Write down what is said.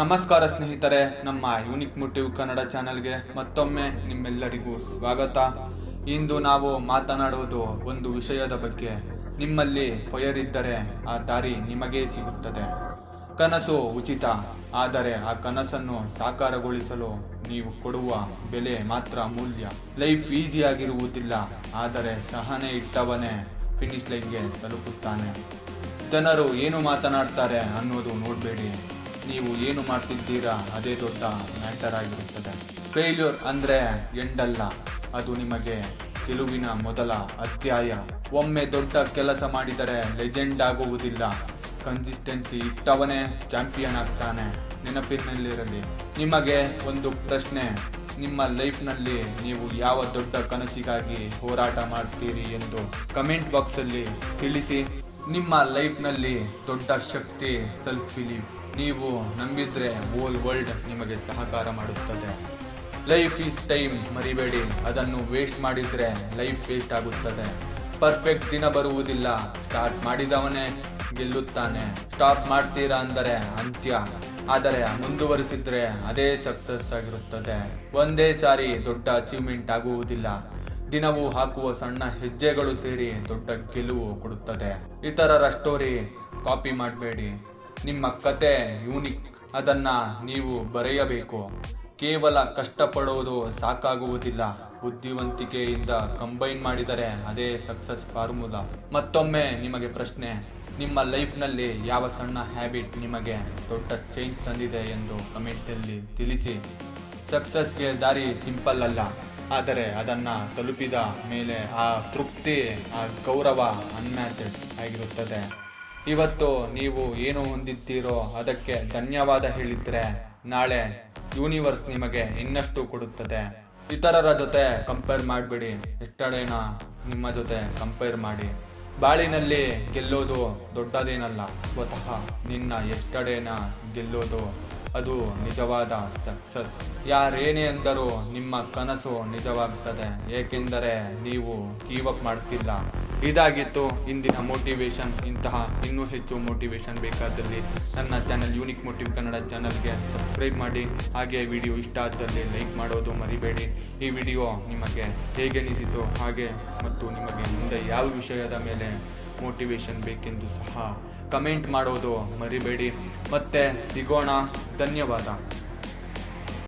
ನಮಸ್ಕಾರ ಸ್ನೇಹಿತರೆ, ನಮ್ಮ ಯೂನಿಕ್ ಮೋಟಿವ್ ಕನ್ನಡ ಚಾನೆಲ್ಗೆ ಮತ್ತೊಮ್ಮೆ ನಿಮ್ಮೆಲ್ಲರಿಗೂ ಸ್ವಾಗತ. ಇಂದು ನಾವು ಮಾತನಾಡುವುದು ಒಂದು ವಿಷಯದ ಬಗ್ಗೆ. ನಿಮ್ಮಲ್ಲಿ ಫೈರ್ ಇದ್ದರೆ ಆ ದಾರಿ ನಿಮಗೇ ಸಿಗುತ್ತದೆ. ಕನಸು ಉಚಿತ, ಆದರೆ ಆ ಕನಸನ್ನು ಸಾಕಾರಗೊಳಿಸಲು ನೀವು ಕೊಡುವ ಬೆಲೆ ಮಾತ್ರ ಅಮೂಲ್ಯ. ಲೈಫ್ ಈಸಿಯಾಗಿರುವುದಿಲ್ಲ, ಆದರೆ ಸಹನೆ ಇಟ್ಟವನೇ ಫಿನಿಶ್ ಲೈನ್ಗೆ ತಲುಪುತ್ತಾನೆ. ಜನರು ಏನು ಮಾತನಾಡ್ತಾರೆ ಅನ್ನೋದು ನೋಡಬೇಡಿ. ನೀವು ಏನು ಮಾಡ್ತಿದ್ದೀರಾ? ಅದೇ ದೊಡ್ಡ ಮ್ಯಾಟರ್ ಆಗಿರುತ್ತದೆ. ಫೇಲ್ಯೂರ್ ಅಂದರೆ ಎಂಡಲ್ಲ. ಅದು ನಿಮಗೆ ಗೆಲುವಿನ ಮೊದಲ ಅಧ್ಯಾಯ. ಒಮ್ಮೆ ದೊಡ್ಡ ಕೆಲಸ ಮಾಡಿದರೆ ಲೆಜೆಂಡ್ ಆಗುವುದಿಲ್ಲ. ಕನ್ಸಿಸ್ಟೆನ್ಸಿ ಇಟ್ಟವನೇ ಚಾಂಪಿಯನ್ ಆಗ್ತಾನೆ. ನೆನಪಿನಲ್ಲಿರಲಿ. ನಿಮಗೆ ಒಂದು ಪ್ರಶ್ನೆ. ನಿಮ್ಮ ಲೈಫ್ನಲ್ಲಿ ನೀವು ಯಾವ ದೊಡ್ಡ ಕನಸಿಗಾಗಿ ಹೋರಾಟ ಮಾಡ್ತೀರಿ ಎಂದು ಕಮೆಂಟ್ ಬಾಕ್ಸಲ್ಲಿ ತಿಳಿಸಿ. ನಿಮ್ಮ ಲೈಫ್ನಲ್ಲಿ ದೊಡ್ಡ ಶಕ್ತಿ ಸೆಲ್ಫ್ ಬಿಲೀವ್ ನೀವು ನಂಬಿದ್ರೆ ಓಲ್ ವರ್ಲ್ಡ್ ನಿಮಗೆ ಸಹಕಾರ ಮಾಡುತ್ತದೆ. ಲೈಫ್ ಈಸ್ ಟೈಮ್ ಮರಿಬೇಡಿ. ಅದನ್ನು ವೇಸ್ಟ್ ಮಾಡಿದರೆ ಲೈಫ್ ವೇಸ್ಟ್ ಆಗುತ್ತದೆ. ಪರ್ಫೆಕ್ಟ್ ದಿನ ಬರುವುದಿಲ್ಲ. ಸ್ಟಾರ್ಟ್ ಮಾಡಿದವನೇ ಗೆಲ್ಲುತ್ತಾನೆ. ಸ್ಟಾಪ್ ಮಾಡ್ತೀರಾ ಅಂದರೆ ಅಂತ್ಯ. ಆದರೆ ಮುಂದುವರಿಸಿದ್ರೆ ಅದೇ ಸಕ್ಸಸ್ ಆಗಿರುತ್ತದೆ. ಒಂದೇ ಸಾರಿ ದೊಡ್ಡ ಅಚೀವ್ಮೆಂಟ್ ಆಗುವುದಿಲ್ಲ. ದಿನವೂ ಹಾಕುವ ಸಣ್ಣ ಹೆಜ್ಜೆಗಳು ಸೇರಿ ದೊಡ್ಡ ಗೆಲುವು ಕೊಡುತ್ತದೆ. ಇತರರ ಸ್ಟೋರಿ ಕಾಪಿ ಮಾಡಬೇಡಿ. ನಿಮ್ಮ ಕತೆ ಯೂನಿಕ್ ಅದನ್ನ ನೀವು ಬರೆಯಬೇಕು. ಕೇವಲ ಕಷ್ಟಪಡುವುದು ಸಾಕಾಗುವುದಿಲ್ಲ. ಬುದ್ಧಿವಂತಿಕೆಯಿಂದ ಕಂಬೈನ್ ಮಾಡಿದರೆ ಅದೇ ಸಕ್ಸಸ್ ಫಾರ್ಮುಲಾ ಮತ್ತೊಮ್ಮೆ ನಿಮಗೆ ಪ್ರಶ್ನೆ, ನಿಮ್ಮ ಲೈಫ್ನಲ್ಲಿ ಯಾವ ಸಣ್ಣ ಹ್ಯಾಬಿಟ್ ನಿಮಗೆ ದೊಡ್ಡ ಚೇಂಜ್ ತಂದಿದೆ ಎಂದು ಕಮೆಂಟಲ್ಲಿ ತಿಳಿಸಿ. ಸಕ್ಸಸ್ಗೆ ದಾರಿ ಸಿಂಪಲ್ ಅಲ್ಲ. ಆದರೆ ಅದನ್ನ ತಲುಪಿದ ಮೇಲೆ ಆ ತೃಪ್ತಿ, ಆ ಗೌರವ ಅನ್ಮ್ಯಾಚಡ್ ಆಗಿರುತ್ತದೆ. ಇವತ್ತು ನೀವು ಏನು ಹೊಂದಿದ್ದೀರೋ ಅದಕ್ಕೆ ಧನ್ಯವಾದ ಹೇಳಿದ್ರೆ ನಾಳೆ ಯೂನಿವರ್ಸ್ ನಿಮಗೆ ಇನ್ನಷ್ಟು ಕೊಡುತ್ತದೆ. ಇತರರ ಜೊತೆ ಕಂಪೇರ್ ಮಾಡಬೇಡಿ. ಎಷ್ಟಡೇನ ನಿಮ್ಮ ಜೊತೆ ಕಂಪೇರ್ ಮಾಡಿ. ಬಾಳಿನಲ್ಲಿ ಗೆಲ್ಲೋದು ದೊಡ್ಡದೇನಲ್ಲ, ಸ್ವತಃ ನಿನ್ನ ಎಷ್ಟಡೇನ ಗೆಲ್ಲೋದು ಅದು ನಿಜವಾದ ಸಕ್ಸಸ್ ಯಾರೇನೇ ಅಂದರೂ ನಿಮ್ಮ ಕನಸು ನಿಜವಾಗ್ತದೆ. ಏಕೆಂದರೆ ನೀವು ಗೀವ್ ಅಪ್ ಮಾಡ್ತಿಲ್ಲ. ಇದಾಗಿತ್ತು ಇಂದಿನ ಮೋಟಿವೇಶನ್ ಇಂತಹ ಇನ್ನೂ ಹೆಚ್ಚು ಮೋಟಿವೇಶನ್ ಬೇಕಾದಲ್ಲಿ ನನ್ನ ಚಾನಲ್ ಯೂನಿಕ್ ಮೋಟಿವ್ ಕನ್ನಡ ಚಾನಲ್ಗೆ ಸಬ್ಸ್ಕ್ರೈಬ್ ಮಾಡಿ. ಹಾಗೆ ವಿಡಿಯೋ ಇಷ್ಟ ಆದಲ್ಲಿ ಲೈಕ್ ಮಾಡೋದು ಮರಿಬೇಡಿ. ಈ ವಿಡಿಯೋ ನಿಮಗೆ ಹೇಗೆ ಅನಿಸಿತು, ಹಾಗೆ ಮತ್ತು ನಿಮಗೆ ಮುಂದೆ ಯಾವ ವಿಷಯದ ಮೇಲೆ ಮೋಟಿವೇಶನ್ ಬೇಕೆಂದು ಸಹ ಕಮೆಂಟ್ ಮಾಡೋದು ಮರಿಬೇಡಿ. ಮತ್ತೆ ಸಿಗೋಣ. ಧನ್ಯವಾದ.